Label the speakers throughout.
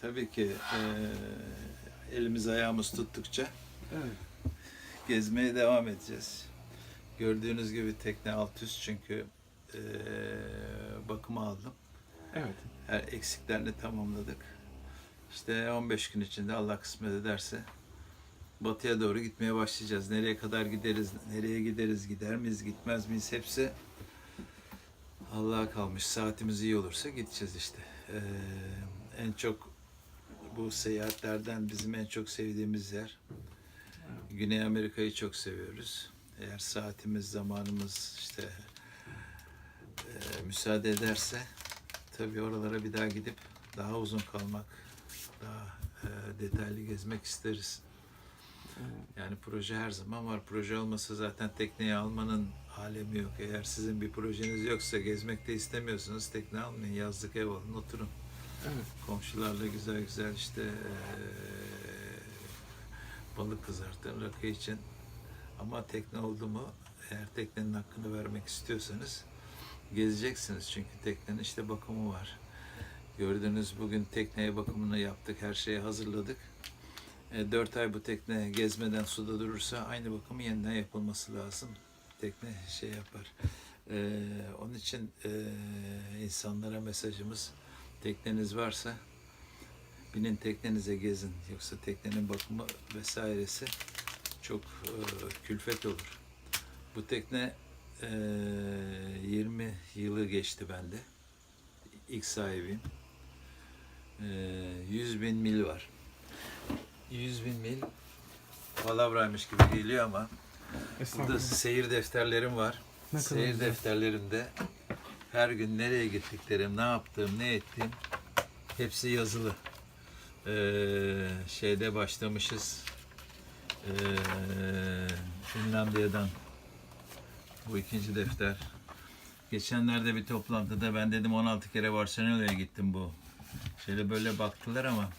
Speaker 1: Tabii ki e, elimiz ayağımız tuttukça
Speaker 2: Evet.
Speaker 1: gezmeye devam edeceğiz. Gördüğünüz gibi tekne alt üst çünkü e, bakıma aldım.
Speaker 2: Evet.
Speaker 1: Her eksiklerini tamamladık. İşte 15 gün içinde Allah kısmet ederse batıya doğru gitmeye başlayacağız. Nereye kadar gideriz, nereye gideriz, gider miyiz, gitmez miyiz hepsi Allah'a kalmış. Saatimiz iyi olursa gideceğiz işte. Ee, en çok bu seyahatlerden bizim en çok sevdiğimiz yer Güney Amerika'yı çok seviyoruz. Eğer saatimiz, zamanımız işte e, müsaade ederse tabii oralara bir daha gidip daha uzun kalmak, daha e, detaylı gezmek isteriz. Yani proje her zaman var. Proje olmasa zaten tekneyi almanın alemi yok. Eğer sizin bir projeniz yoksa gezmek de istemiyorsanız tekne almayın. Yazlık ev alın, oturun. Komşularla güzel güzel işte eee, balık kızartın rakı için. Ama tekne oldu mu eğer teknenin hakkını vermek istiyorsanız gezeceksiniz. Çünkü teknenin işte bakımı var. Gördüğünüz bugün tekneye bakımını yaptık. Her şeyi hazırladık. E, 4 ay bu tekne gezmeden suda durursa aynı bakımı yeniden yapılması lazım. Tekne şey yapar. E, onun için e, insanlara mesajımız tekneniz varsa binin teknenize gezin. Yoksa teknenin bakımı vesairesi çok e, külfet olur. Bu tekne e, 20 yılı geçti bende. İlk sahibiyim. E, 100 bin mil var. 100 bin mil palavraymış gibi geliyor ama burada seyir defterlerim var.
Speaker 2: Ne
Speaker 1: Seyir defterlerimde her gün nereye gittiklerim, ne yaptığım, ne ettiğim hepsi yazılı. Ee, şeyde başlamışız. Ee, Finlandiya'dan bu ikinci defter. Geçenlerde bir toplantıda ben dedim 16 kere Barcelona'ya gittim bu. Şöyle böyle baktılar ama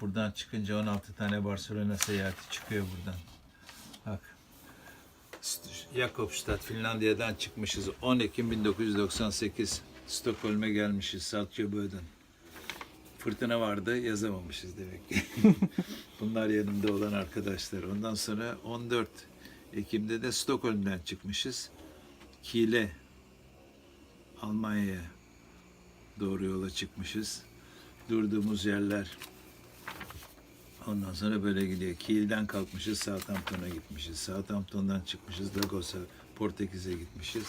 Speaker 1: buradan çıkınca 16 tane Barcelona seyahati çıkıyor buradan. Bak. Jakobstad, Finlandiya'dan çıkmışız. 10 Ekim 1998. Stockholm'e gelmişiz Saltjöbaden. Fırtına vardı, yazamamışız demek ki. Bunlar yanımda olan arkadaşlar. Ondan sonra 14 Ekim'de de Stockholm'den çıkmışız. Kiel'e, Almanya'ya doğru yola çıkmışız. Durduğumuz yerler Ondan sonra böyle gidiyor. Kiel'den kalkmışız, Southampton'a gitmişiz. Southampton'dan çıkmışız, Lagos'a, Portekiz'e gitmişiz.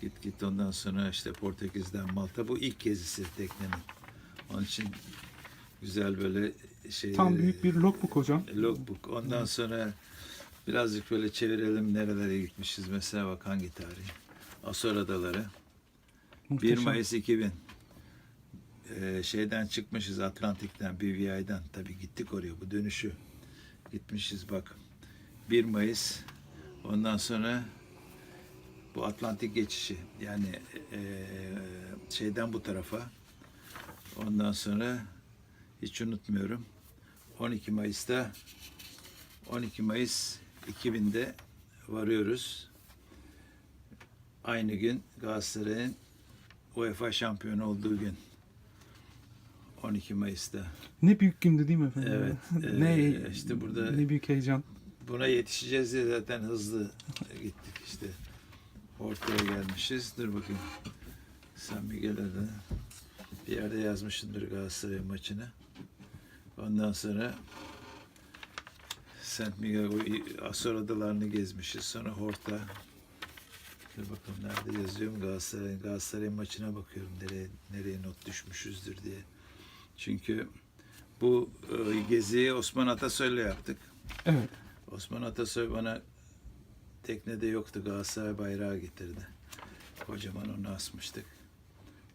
Speaker 1: Git git ondan sonra işte Portekiz'den Malta. Bu ilk gezisi teknenin. Onun için güzel böyle şey...
Speaker 2: Tam büyük bir logbook hocam.
Speaker 1: Logbook. Ondan sonra birazcık böyle çevirelim nerelere gitmişiz. Mesela bak hangi tarih? Asor Adaları. 1
Speaker 2: Muhteşem.
Speaker 1: Mayıs 2000. Ee, şeyden çıkmışız Atlantik'ten, BVI'den. Tabii gittik oraya bu dönüşü. Gitmişiz bak. 1 Mayıs. Ondan sonra bu Atlantik geçişi. Yani ee, şeyden bu tarafa. Ondan sonra hiç unutmuyorum. 12 Mayıs'ta 12 Mayıs 2000'de varıyoruz. Aynı gün Galatasaray'ın UEFA şampiyonu olduğu gün. 12 Mayıs'ta.
Speaker 2: Ne büyük gündü değil mi efendim?
Speaker 1: Evet,
Speaker 2: ne
Speaker 1: eee, işte burada-
Speaker 2: ne büyük heyecan.
Speaker 1: Buna yetişeceğiz diye zaten hızlı gittik işte. Ortaya gelmişiz. Dur bakayım. San Miguel'e de bir yerde yazmışımdır Galatasaray maçını. Ondan sonra Saint Miguel, Asor adalarını gezmişiz. Sonra Horta. Dur bakalım nerede yazıyorum Galatasaray, Galatasaray maçına bakıyorum nereye, nereye not düşmüşüzdür diye. Çünkü bu e, geziyi Osman Atasoy'la yaptık.
Speaker 2: Evet.
Speaker 1: Osman Atasoy bana teknede yoktu Galatasaray bayrağı getirdi. Kocaman onu asmıştık.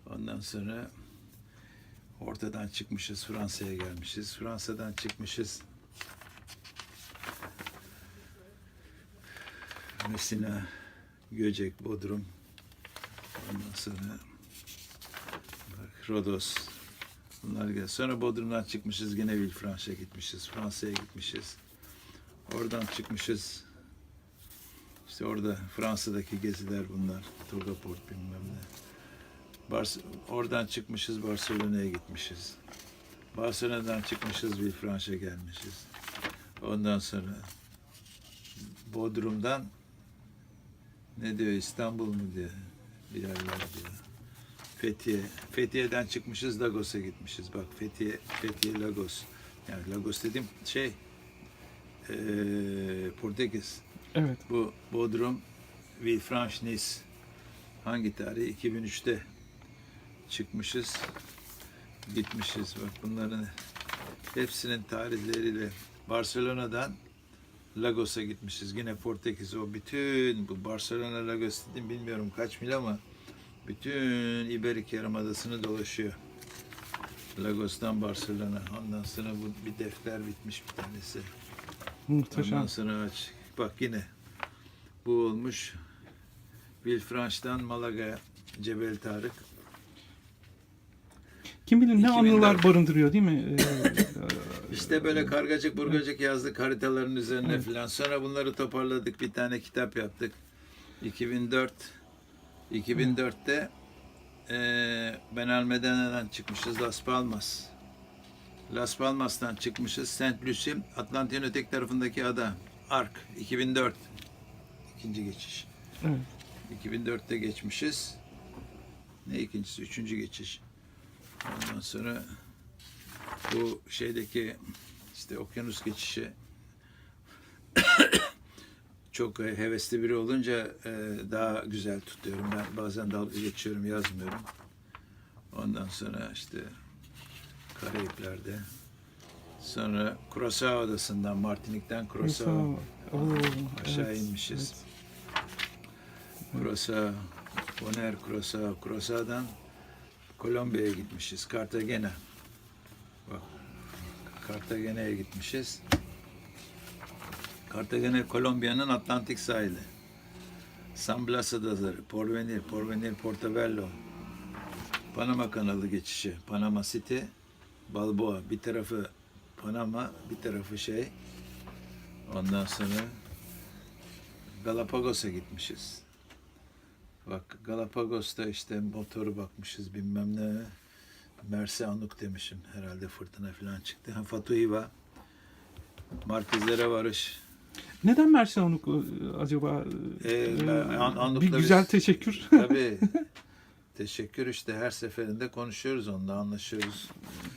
Speaker 1: Ondan sonra ortadan çıkmışız Fransa'ya gelmişiz. Fransa'dan çıkmışız. Messina, Göcek, Bodrum. Ondan sonra bak, Rodos. Bunlar gel. Sonra Bodrum'dan çıkmışız. Yine Villefranche'a gitmişiz. Fransa'ya gitmişiz. Oradan çıkmışız. İşte orada Fransa'daki geziler bunlar. Turgaport bilmem ne. Bars oradan çıkmışız Barcelona'ya gitmişiz. Barcelona'dan çıkmışız Villefranche'a gelmişiz. Ondan sonra Bodrum'dan ne diyor İstanbul mu diyor bir yerler diyor. Fethiye. Fethiye'den çıkmışız Lagos'a gitmişiz. Bak Fethiye, Fethiye Lagos. Yani Lagos dediğim şey eee Portekiz.
Speaker 2: Evet.
Speaker 1: Bu Bodrum Villefranche Nice. Hangi tarih? 2003'te çıkmışız. Gitmişiz. Bak bunların hepsinin tarihleriyle Barcelona'dan Lagos'a gitmişiz. Yine Portekiz. O bütün bu Barcelona Lagos dedim bilmiyorum kaç mil ama bütün İberik Yarımadası'nı dolaşıyor. Lagos'tan Barcelona. Ondan sonra bu bir defter bitmiş bir tanesi.
Speaker 2: Muhteşem.
Speaker 1: Ondan sonra aç. Bak yine bu olmuş. Villefranche'dan Malaga'ya Cebel Tarık.
Speaker 2: Kim bilir ne
Speaker 1: 2004.
Speaker 2: anılar barındırıyor değil mi? Ee,
Speaker 1: İşte böyle kargacık burgacık yazdık haritaların üzerine
Speaker 2: Evet.
Speaker 1: filan. Sonra bunları toparladık. Bir tane kitap yaptık. 2004 2004'te eee Ben Almedana'dan çıkmışız Las Palmas. Las Palmas'tan çıkmışız. Saint Lucie, Atlantik'in öteki tarafındaki ada. Ark 2004. İkinci geçiş.
Speaker 2: evet.
Speaker 1: 2004'te geçmişiz. Ne ikincisi? Üçüncü geçiş. Ondan sonra bu şeydeki işte okyanus geçişi çok e, hevesli biri olunca e, daha güzel tutuyorum. Ben bazen dalga geçiyorum, yazmıyorum. Ondan sonra işte Karayipler'de sonra Curaçao adasından, Martinik'ten
Speaker 2: Oo,
Speaker 1: aşağı
Speaker 2: evet,
Speaker 1: inmişiz.
Speaker 2: evet.
Speaker 1: Curaçao, Bonaire, Curaçao, Curaçao'dan Kolombiya'ya gitmişiz. Cartagena. Bak, Cartagena'ya gitmişiz. Cartagena, Kolombiya'nın Atlantik sahili. San Blas Adaları, Porvenir, Porvenir, Portobello. Panama kanalı geçişi, Panama City, Balboa. Bir tarafı Panama, bir tarafı şey. Ondan sonra Galapagos'a gitmişiz. Bak Galapagos'ta işte motoru bakmışız bilmem ne. Merse Anuk demişim. Herhalde fırtına falan çıktı. Ha, Fatuhiva. Varış.
Speaker 2: Neden Mersin Anuk e, acaba?
Speaker 1: Ee,
Speaker 2: Ee,
Speaker 1: An- Anuk'la
Speaker 2: bir
Speaker 1: biz-
Speaker 2: güzel teşekkür.
Speaker 1: Tabii. Teşekkür işte her seferinde konuşuyoruz onunla anlaşıyoruz.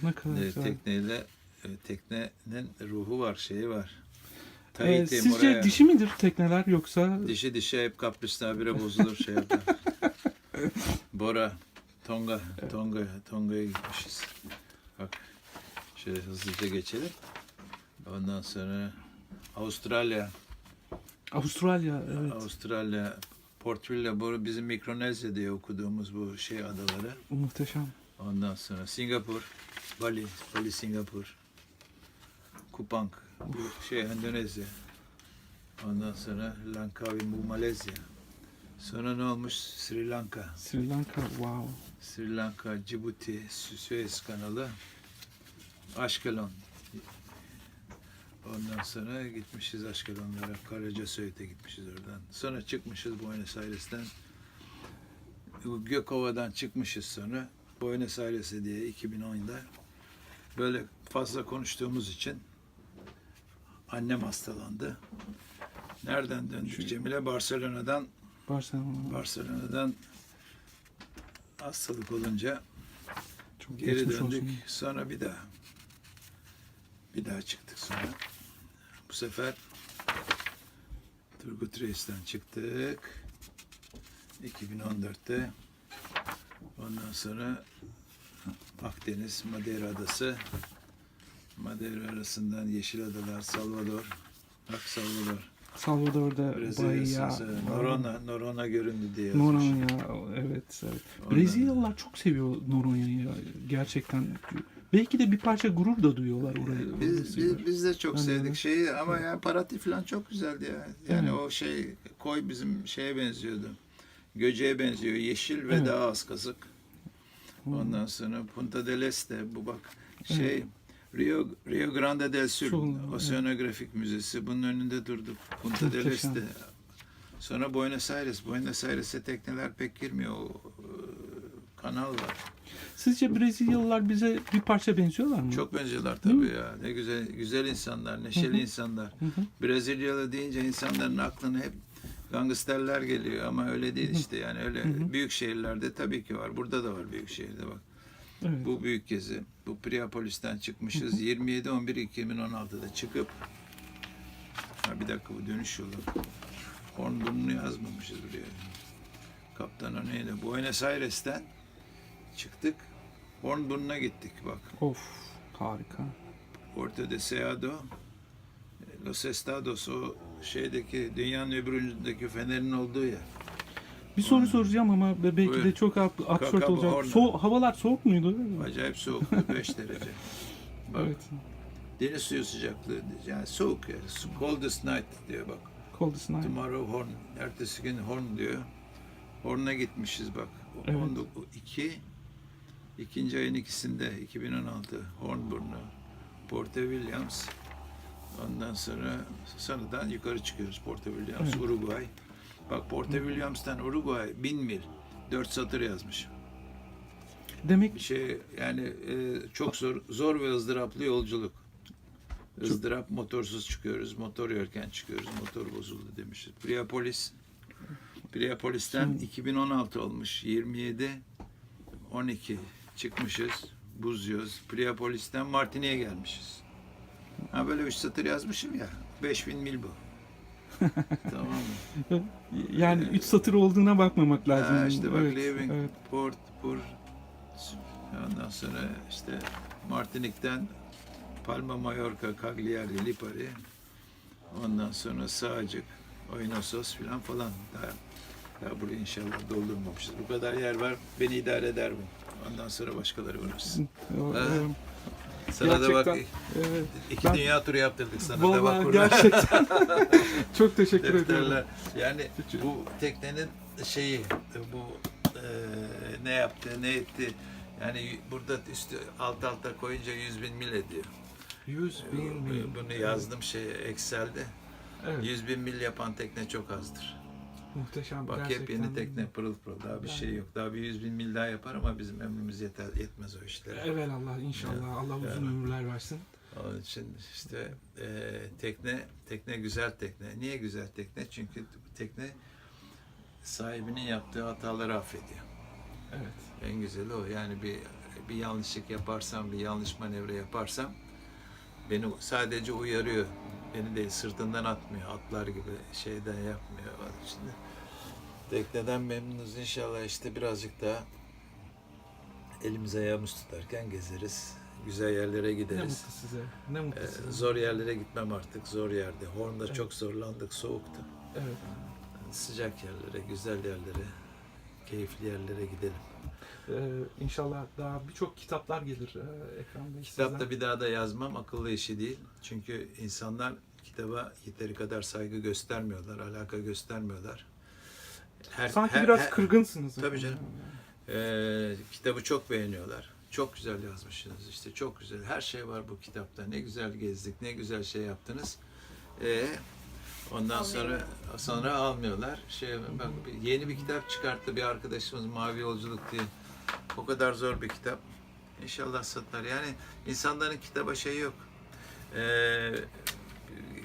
Speaker 2: ne kadar
Speaker 1: Ee, tekneyle e, teknenin ruhu var, şeyi var.
Speaker 2: Ee,
Speaker 1: Tahiti,
Speaker 2: sizce
Speaker 1: Moraya.
Speaker 2: dişi midir tekneler yoksa?
Speaker 1: Dişi dişi hep kaprisli habire bozulur şey yapar. Bora, Tonga, Tonga, Tonga'ya gitmişiz. Bak, şöyle hızlıca geçelim. Ondan sonra Avustralya,
Speaker 2: Avustralya evet.
Speaker 1: Avustralya, Port Vila, bu bizim Mikronezya diye okuduğumuz bu şey adaları.
Speaker 2: Muhteşem.
Speaker 1: Ondan sonra Singapur, Bali, Bali Singapur, Kupang, bu şey Endonezya. Ondan sonra Langkawi, bu Malezya. Sonra ne olmuş? Sri Lanka.
Speaker 2: Sri Lanka wow.
Speaker 1: Sri Lanka, Cibuti, Sü- Suez kanalı, Aşkelon. Ondan sonra gitmişiz Aşkelonlara, Karaca Söğüt'e gitmişiz oradan. Sonra çıkmışız Buenos Aires'ten. Gökova'dan çıkmışız sonra. Buenos Aires'e diye 2010'da. Böyle fazla konuştuğumuz için annem hastalandı. Nereden döndük
Speaker 2: Şu-
Speaker 1: Cemile? Barcelona'dan
Speaker 2: Barcelona.
Speaker 1: Barcelona'dan hastalık olunca
Speaker 2: Çok
Speaker 1: geri döndük.
Speaker 2: olsun.
Speaker 1: Sonra bir daha bir daha çıktık sonra. Bu sefer Turgut Reis'ten çıktık. 2014'te. Ondan sonra Akdeniz, Madeira Adası. Madeira arasından Yeşil Adalar, Salvador. Bak Salvador.
Speaker 2: Salvador'da
Speaker 1: Brezilya, Norona, Norona göründü diye yazmış.
Speaker 2: Noronha evet evet. Brezilyalılar çok seviyor Noronha'yı ya. gerçekten. Belki de bir parça gurur da duyuyorlar oraya.
Speaker 1: Biz, biz, biz de çok
Speaker 2: de
Speaker 1: sevdik şeyi ama ya Paraty falan çok güzeldi ya. Yani
Speaker 2: Evet.
Speaker 1: o şey koy bizim şeye benziyordu. Göceğe benziyor. Yeşil ve
Speaker 2: Evet.
Speaker 1: daha az kazık. Ondan sonra Punta del Este bu bak şey
Speaker 2: Evet.
Speaker 1: Rio Rio Grande del Sur
Speaker 2: evet.
Speaker 1: Oseanografik Müzesi bunun önünde durduk. Punta del
Speaker 2: Muhteşem.
Speaker 1: Este. Sonra Buenos Aires. Buenos Aires'e tekneler pek girmiyor. O, e, kanal var.
Speaker 2: Sizce Brezilyalılar bize bir parça benziyorlar mı?
Speaker 1: Çok benziyorlar tabii ya. Ne güzel güzel insanlar, neşeli insanlar. Brezilyalı deyince insanların aklına hep gangsterler geliyor ama öyle değil işte yani öyle büyük şehirlerde tabii ki var. Burada da var büyük şehirde bak.
Speaker 2: Evet.
Speaker 1: Bu büyük gezi. Bu Priapolis'ten çıkmışız. 27-11-2016'da çıkıp ha bir dakika bu dönüş yolu. Hornburn'u yazmamışız buraya. Kaptan o neydi? Buenos Aires'ten çıktık. Hornburn'a gittik bak.
Speaker 2: Of harika.
Speaker 1: Orta Deseado, Los Estados o şeydeki dünyanın öbür ucundaki fenerin olduğu yer.
Speaker 2: Bir soru soracağım ama be- belki de
Speaker 1: Buyur.
Speaker 2: çok ab- absürt olacak. So havalar soğuk muydu?
Speaker 1: Acayip soğuk 5 derece. Bak
Speaker 2: Evet.
Speaker 1: deniz suyu sıcaklığı yani soğuk yani. Coldest night diyor bak.
Speaker 2: Coldest night.
Speaker 1: Tomorrow Horn. Ertesi gün Horn diyor. Horn'a gitmişiz bak.
Speaker 2: Evet.
Speaker 1: 2 ikinci ayın ikisinde 2016 Hornburnu, Porto Williams. Ondan sonra sonradan yukarı çıkıyoruz Porto Williams,
Speaker 2: Evet.
Speaker 1: Uruguay. Bak Porto Williams'tan Uruguay 1000 mil. 4 satır yazmış.
Speaker 2: Demek
Speaker 1: Bir şey yani e, çok zor zor ve ızdıraplı yolculuk. Izdırap motorsuz çıkıyoruz. Motor yerken çıkıyoruz. Motor bozuldu demişiz. Priapolis Priapolis'ten 2016 olmuş. 27 12 çıkmışız. Buz yiyoruz. Priapolis'ten Martini'ye gelmişiz. Ha böyle üç satır yazmışım ya. 5000 mil bu. tamam mı?
Speaker 2: yani üç satır olduğuna bakmamak lazım.
Speaker 1: Ha, işte bak
Speaker 2: Evet,
Speaker 1: Leaving
Speaker 2: evet.
Speaker 1: Port, Pur, ondan sonra işte Martinik'ten Palma, Mallorca, Cagliari, Lipari, ondan sonra Sağcık, Oynosos filan falan. Daha, daha burayı inşallah doldurmamışız. Bu kadar yer var, beni idare eder mi? Ondan sonra başkaları uğraşsın. Ha. Sana da bak,
Speaker 2: Evet.
Speaker 1: iki
Speaker 2: Ben-
Speaker 1: dünya turu yaptırdık sana da bak burada.
Speaker 2: gerçekten. Çok teşekkür
Speaker 1: defterler. Yani bu teknenin şeyi, bu e, ne yaptı, ne etti. Yani burada üstü alt alta koyunca 100 bin mil ediyor.
Speaker 2: 100 bin mil.
Speaker 1: Bunu yazdım şey Excel'de.
Speaker 2: Evet.
Speaker 1: 100 bin mil yapan tekne çok azdır.
Speaker 2: Muhteşem
Speaker 1: Bak
Speaker 2: gerçekten.
Speaker 1: yepyeni tekne pırıl pırıl. Daha bir şey yok. Daha bir 100 bin mil daha yapar ama bizim ömrümüz yeter, yetmez o işlere.
Speaker 2: Evet Allah inşallah. Allah uzun
Speaker 1: Evet.
Speaker 2: ömürler versin.
Speaker 1: Onun için işte e, tekne tekne güzel tekne. Niye güzel tekne? Çünkü tekne sahibinin yaptığı hataları affediyor.
Speaker 2: Evet.
Speaker 1: En güzeli o. Yani bir bir yanlışlık yaparsam, bir yanlış manevra yaparsam beni sadece uyarıyor. Beni değil sırtından atmıyor. Atlar gibi şeyden yapmıyor. De tekneden memnunuz inşallah işte birazcık daha elimiz ayağımız tutarken gezeriz. Güzel yerlere
Speaker 2: Ne
Speaker 1: gideriz.
Speaker 2: mutlu size. Ne mutlu
Speaker 1: Ee,
Speaker 2: size.
Speaker 1: zor yerlere gitmem artık. Zor yerde. Horn'da
Speaker 2: Evet.
Speaker 1: çok zorlandık. Soğuktu.
Speaker 2: Evet.
Speaker 1: Sıcak yerlere, güzel yerlere, keyifli yerlere gidelim.
Speaker 2: Ee, inşallah daha birçok kitaplar gelir e, ekranda.
Speaker 1: Kitapta bir daha da yazmam akıllı işi değil. Çünkü insanlar kitaba yeteri kadar saygı göstermiyorlar, alaka göstermiyorlar. Her,
Speaker 2: Sanki
Speaker 1: her-
Speaker 2: biraz
Speaker 1: her-
Speaker 2: kırgınsınız.
Speaker 1: Tabii canım. Ee, kitabı çok beğeniyorlar. Çok güzel yazmışsınız işte çok güzel. Her şey var bu kitapta. Ne güzel gezdik, ne güzel şey yaptınız. Ee, ondan sonra sonra almıyorlar. Şey bak yeni bir kitap çıkarttı bir arkadaşımız Mavi Yolculuk diye. O kadar zor bir kitap. İnşallah satar. Yani insanların kitaba şey yok. Ee,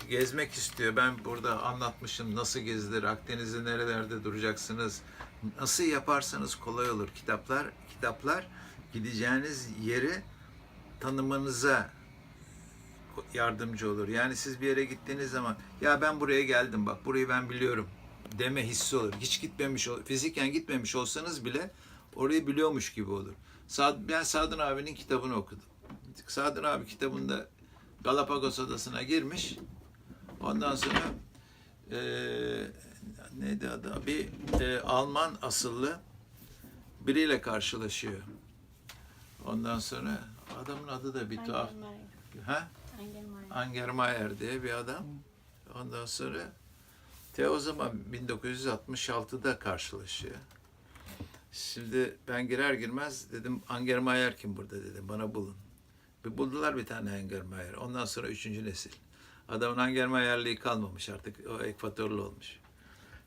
Speaker 1: gezmek istiyor. Ben burada anlatmışım nasıl gezilir, Akdeniz'de nerelerde duracaksınız, nasıl yaparsanız kolay olur. Kitaplar, kitaplar gideceğiniz yeri tanımanıza yardımcı olur. Yani siz bir yere gittiğiniz zaman ya ben buraya geldim bak burayı ben biliyorum deme hissi olur. Hiç gitmemiş, fiziken gitmemiş olsanız bile orayı biliyormuş gibi olur. Ben Sadın abinin kitabını okudum. Sadın abi kitabında Galapagos Adası'na girmiş. Ondan sonra eee neydi adı? Bir eee, Alman asıllı biriyle karşılaşıyor. Ondan sonra adamın adı da bir tuhaf. Ha? Angermayer diye bir adam. Ondan sonra te o zaman 1966'da karşılaşıyor. Şimdi ben girer girmez dedim Angermayer kim burada dedim bana bulun. Bir buldular bir tane Angermayer. Ondan sonra üçüncü nesil. Adamın Angermayerliği kalmamış artık o ekvatorlu olmuş.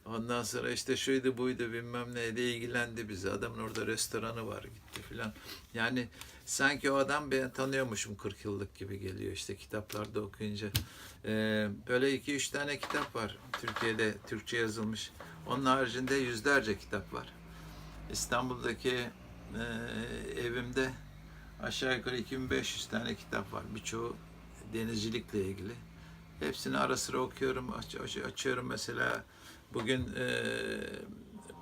Speaker 1: Ondan sonra işte şuydu buydu bilmem neydi ilgilendi bizi. Adamın orada restoranı var gitti filan. Yani sanki o adam ben tanıyormuşum 40 yıllık gibi geliyor işte kitaplarda okuyunca. Ee, böyle iki üç tane kitap var Türkiye'de Türkçe yazılmış. Onun haricinde yüzlerce kitap var. İstanbul'daki e, evimde aşağı yukarı 2500 tane kitap var. Birçoğu denizcilikle ilgili. Hepsini ara sıra okuyorum, aç- aç- açıyorum mesela. Bugün e,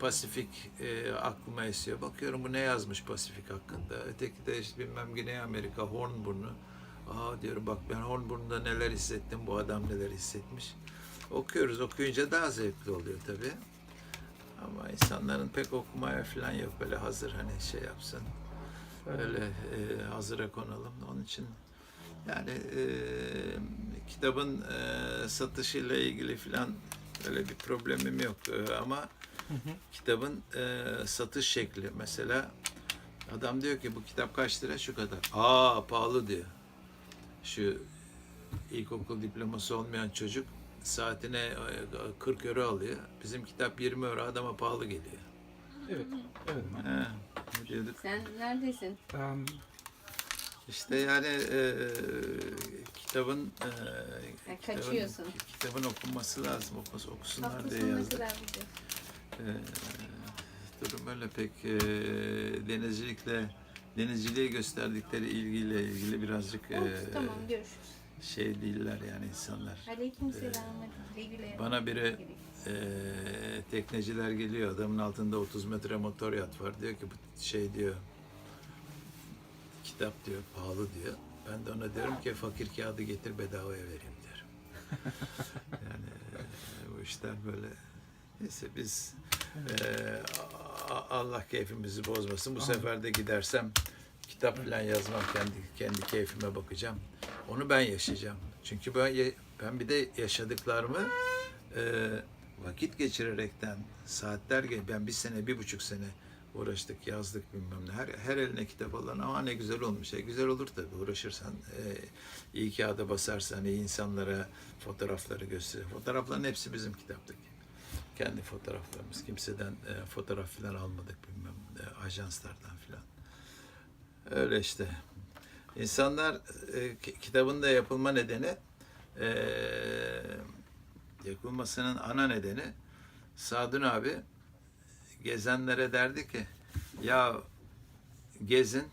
Speaker 1: Pasifik e, aklıma esiyor. Bakıyorum bu ne yazmış Pasifik hakkında. Öteki de işte bilmem Güney Amerika, Hornburnu. Aa diyorum bak ben Hornburnu'da neler hissettim, bu adam neler hissetmiş. Okuyoruz, okuyunca daha zevkli oluyor tabii. Ama insanların pek okumaya falan yok böyle hazır hani şey yapsın. Öyle e, hazıra konalım. Onun için yani e, kitabın e, satışıyla ilgili falan öyle bir problemim yok. E, ama
Speaker 2: Hı hı.
Speaker 1: kitabın e, satış şekli mesela adam diyor ki bu kitap kaç lira şu kadar. Aa pahalı diyor. Şu ilkokul diploması olmayan çocuk saatine e, 40 euro alıyor. Bizim kitap 20 euro adama pahalı geliyor.
Speaker 2: Evet. Evet.
Speaker 1: He,
Speaker 3: Sen neredesin?
Speaker 2: Um,
Speaker 1: İşte yani e, kitabın e,
Speaker 3: Ya
Speaker 1: kitabın-
Speaker 3: kaçıyorsun.
Speaker 1: kitabın okunması lazım. Okus, okusunlar
Speaker 3: Hafta
Speaker 1: diye yazdık. E, durum öyle pek e, denizcilikle denizciliğe gösterdikleri ilgiyle ilgili birazcık e,
Speaker 3: Oldu, tamam görüşürüz.
Speaker 1: şey değiller yani insanlar.
Speaker 3: Aleyküm selam. Hadi güle güle.
Speaker 1: Bana biri e, tekneciler geliyor adamın altında 30 metre motor yat var diyor ki bu şey diyor kitap diyor pahalı diyor. Ben de ona diyorum ki fakir kağıdı getir bedavaya vereyim diyorum. yani e, bu işler böyle neyse biz e, Allah keyfimizi bozmasın. Bu
Speaker 2: Amin.
Speaker 1: sefer de gidersem kitap falan yazmam kendi kendi keyfime bakacağım. Onu ben yaşayacağım. Çünkü ben ben bir de yaşadıklarımı e, vakit geçirerekten saatler ge- ben bir sene bir buçuk sene uğraştık yazdık bilmem ne. Her, her eline kitap alan ama ne güzel olmuş. E, güzel olur tabii uğraşırsan e, iyi kağıda basarsan iyi insanlara fotoğrafları gösterir. Fotoğrafların hepsi bizim kitaptaki kendi fotoğraflarımız. Kimseden e, fotoğraf falan almadık bilmem e, ajanslardan falan öyle işte. İnsanlar e, ki- kitabın da yapılma nedeni e, yapılmasının ana nedeni Sadun abi gezenlere derdi ki ya gezin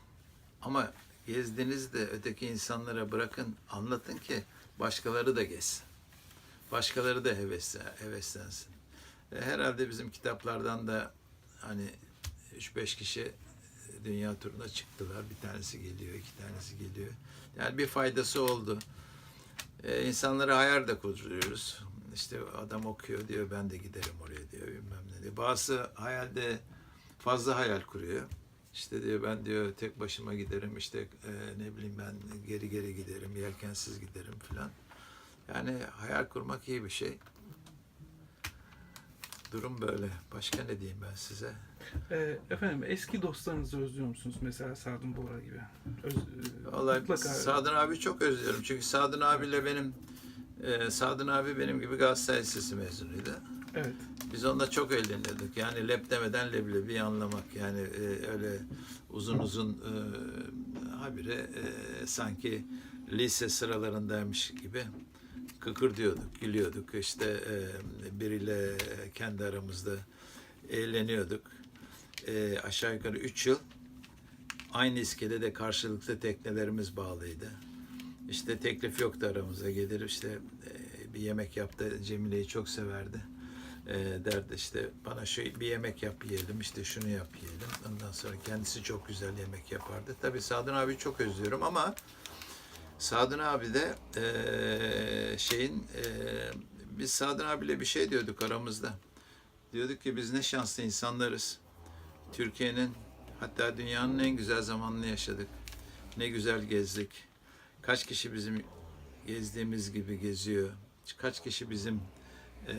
Speaker 1: ama gezdiğinizde öteki insanlara bırakın anlatın ki başkaları da gezsin. Başkaları da heveslen, heveslensin. E, herhalde bizim kitaplardan da hani 3-5 kişi dünya turuna çıktılar. Bir tanesi geliyor, iki tanesi geliyor. Yani bir faydası oldu. Ee, insanlara hayal de kuruyoruz. İşte adam okuyor diyor, ben de giderim oraya diyor, bilmem ne diyor. Bazısı hayalde fazla hayal kuruyor. İşte diyor ben diyor tek başıma giderim, işte e, ne bileyim ben geri geri giderim, yelkensiz giderim filan. Yani hayal kurmak iyi bir şey. Durum böyle. Başka ne diyeyim ben size?
Speaker 2: e, efendim eski dostlarınızı özlüyor musunuz? Mesela Sadun Bora gibi. Öz, e,
Speaker 1: Vallahi
Speaker 2: mutlaka-
Speaker 1: Sadın abi çok özlüyorum. Çünkü Sadın abiyle benim e, Sadın abi benim gibi Galatasaray Lisesi mezunuydu.
Speaker 2: Evet.
Speaker 1: Biz onunla çok eğleniyorduk. Yani lep demeden leblebi anlamak. Yani e, öyle uzun uzun e, habire e, sanki lise sıralarındaymış gibi kıkır diyorduk, gülüyorduk. İşte e, biriyle kendi aramızda eğleniyorduk. E, aşağı yukarı üç yıl aynı iskelede karşılıklı teknelerimiz bağlıydı. İşte teklif yoktu aramızda. Gelir işte e, bir yemek yaptı. Cemile'yi çok severdi. E, derdi işte bana şu bir yemek yap yiyelim işte şunu yap yiyelim. Ondan sonra kendisi çok güzel yemek yapardı. Tabii Sadun abi çok özlüyorum ama Sadun abi de e, şeyin biz Sadun abiyle bir şey diyorduk aramızda. Diyorduk ki biz ne şanslı insanlarız. Türkiye'nin hatta dünyanın en güzel zamanını yaşadık. Ne güzel gezdik. Kaç kişi bizim gezdiğimiz gibi geziyor. Kaç kişi bizim eee,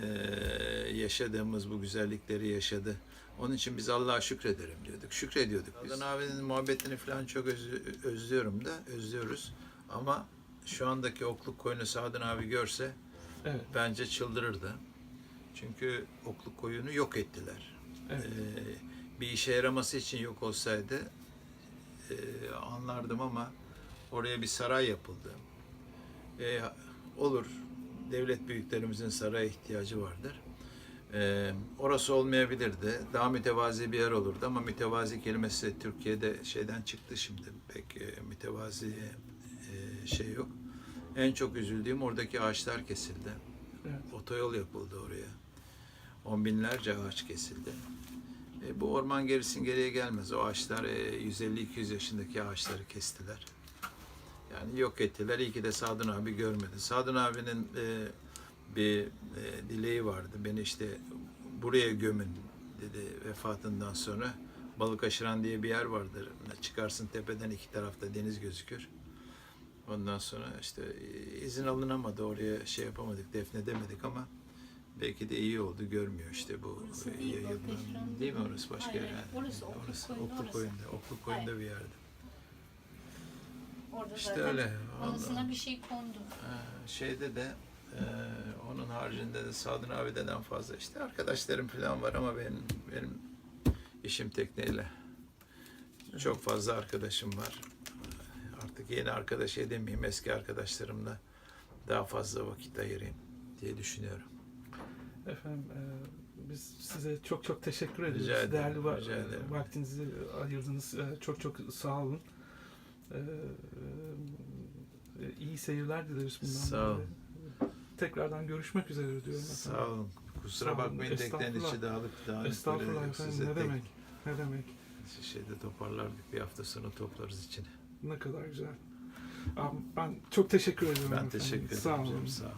Speaker 1: yaşadığımız bu güzellikleri yaşadı. Onun için biz Allah'a şükredelim diyorduk. Şükrediyorduk biz. Adnan abinin muhabbetini falan çok özlü- özlüyorum da, özlüyoruz. Ama şu andaki okluk koyunu Sadın abi görse
Speaker 2: Evet.
Speaker 1: bence çıldırırdı. Çünkü okluk koyunu yok ettiler.
Speaker 2: Evet.
Speaker 1: Ee, bir işe yaraması için yok olsaydı e, anlardım ama oraya bir saray yapıldı. E, olur, devlet büyüklerimizin saraya ihtiyacı vardır. E, orası olmayabilirdi. Daha mütevazi bir yer olurdu ama mütevazi kelimesi Türkiye'de şeyden çıktı şimdi. Pek e, mütevazi e, şey yok. En çok üzüldüğüm oradaki ağaçlar kesildi.
Speaker 2: Evet.
Speaker 1: Otoyol yapıldı oraya. On binlerce ağaç kesildi. E, bu orman gerisin geriye gelmez. O ağaçlar e, 150-200 yaşındaki ağaçları kestiler. Yani yok ettiler. İyi ki de Sadun abi görmedi. Sadun abinin e, bir e, dileği vardı. Beni işte buraya gömün dedi vefatından sonra. Balık aşıran diye bir yer vardır. Çıkarsın tepeden iki tarafta deniz gözükür. Ondan sonra işte e, izin alınamadı oraya şey yapamadık, defnedemedik ama belki de iyi oldu görmüyor işte bu yayılma. Değil mi orası başka yer? yani.
Speaker 3: Orası
Speaker 1: orası,
Speaker 3: orası.
Speaker 1: Koyun'da, Okluk Koyun'da bir yerde.
Speaker 3: Orada
Speaker 1: İşte
Speaker 3: zaten
Speaker 1: öyle. Vallahi.
Speaker 3: bir şey kondu.
Speaker 1: Ee, şeyde de e, onun haricinde de Sadun abi deden fazla işte arkadaşlarım falan var ama benim benim işim tekneyle. Çok fazla arkadaşım var. Artık yeni arkadaş edemeyeyim. Eski arkadaşlarımla daha fazla vakit ayırayım diye düşünüyorum.
Speaker 2: Efendim e, biz size çok çok teşekkür ediyoruz.
Speaker 1: Rica ederim,
Speaker 2: Değerli va-
Speaker 1: rica ederim.
Speaker 2: vaktinizi ayırdınız. E, çok çok sağ olun. E, e, iyi seyirler dileriz bundan
Speaker 1: Sağ ol.
Speaker 2: böyle. Tekrardan görüşmek üzere diyorum efendim.
Speaker 1: Sağ olun. Kusura
Speaker 2: Sağ olun.
Speaker 1: bakmayın teknenin içi dağılıp dağınık.
Speaker 2: Estağfurullah efendim ne
Speaker 1: tek-
Speaker 2: demek? Ne demek?
Speaker 1: Şeyde toparlardık bir hafta sonra toplarız içine.
Speaker 2: Ne kadar güzel. Am- Ben çok teşekkür ediyorum
Speaker 1: Ben
Speaker 2: efendim.
Speaker 1: teşekkür ederim.
Speaker 2: Sağ olun.
Speaker 1: canım, Sağ olun.